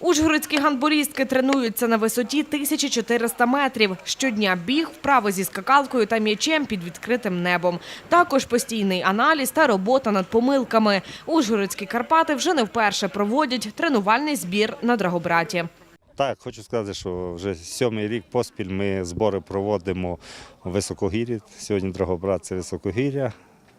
Ужгородські гандболістки тренуються на висоті 1400 метрів. Щодня біг, вправи зі скакалкою та м'ячем під відкритим небом. Також постійний аналіз та робота над помилками. Ужгородські Карпати вже не вперше проводять тренувальний збір на Драгобраті. Так, хочу сказати, що вже сьомий рік поспіль ми збори проводимо у Високогір'ї. Сьогодні Драгобрат це Високогір'я.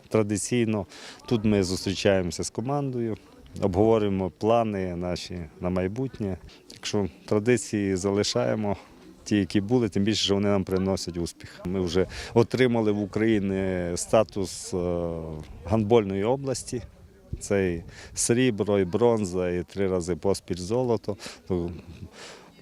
Традиційно тут ми зустрічаємося з командою, обговорюємо плани наші на майбутнє. Якщо традиції залишаємо, ті, які були, тим більше що вони нам приносять успіх. Ми вже отримали в Україні статус е, гандбольної області. Це і срібло, і бронза, і три рази поспіль золото.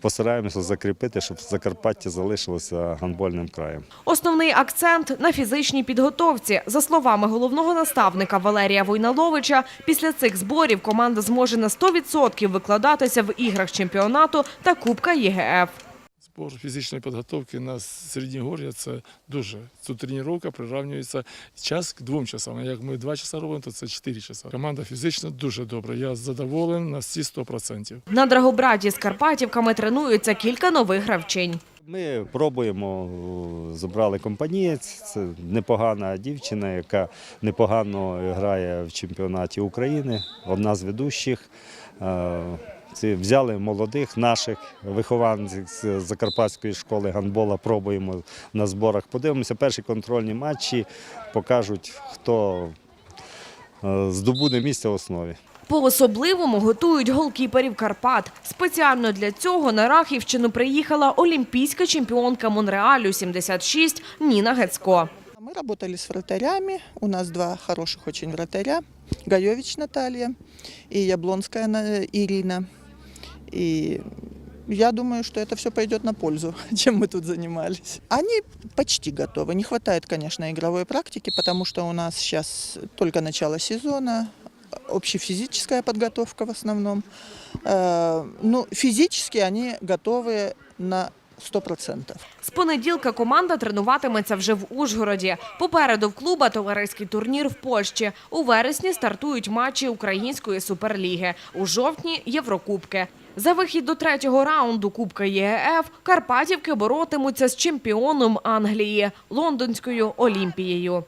Постараємося закріпити, щоб Закарпаття залишилося гандбольним краєм. Основний акцент на фізичній підготовці. За словами головного наставника Валерія Войналовича, після цих зборів команда зможе на 100% викладатися в іграх чемпіонату та Кубка ЄГФ. Збор фізичної підготовки на Середньогор'я це дуже. Цю тренування приравнюється час к двом часам. Як ми два часа робимо, то це чотири часа. Команда фізично дуже добра. Я задоволений на всі 100%. На Драгобраті з Карпатівками тренуються кілька нових гравчинь. Ми пробуємо, забрали компанієць. Це непогана дівчина, яка непогано грає в чемпіонаті України, одна з ведущих. Це взяли молодих наших вихованців з Закарпатської школи гандбола. Пробуємо на зборах. Подивимося, перші контрольні матчі покажуть, хто е, здобуде місце в основі. По-особливому готують голкіперів Карпат. Спеціально для цього на Рахівщину приїхала олімпійська чемпіонка Монреалю 76 Ніна Гецько. Мы работали с вратарями. У нас два хороших очень вратаря. Гаевич Наталья и Яблонская На- Ирина. И я думаю, что это все пойдет на пользу, чем мы тут занимались. Они почти готовы. Не хватает, конечно, игровой практики, потому что у нас сейчас только начало сезона, общефизическая подготовка в основном. Э, Ну, физически они готовы на 100%. З понеділка команда тренуватиметься вже в Ужгороді. Попереду в клуба товариський турнір в Польщі. У вересні стартують матчі Української суперліги. У жовтні – Єврокубки. За вихід до третього раунду Кубка ЄЕФ Карпатівки боротимуться з чемпіоном Англії – Лондонською Олімпією.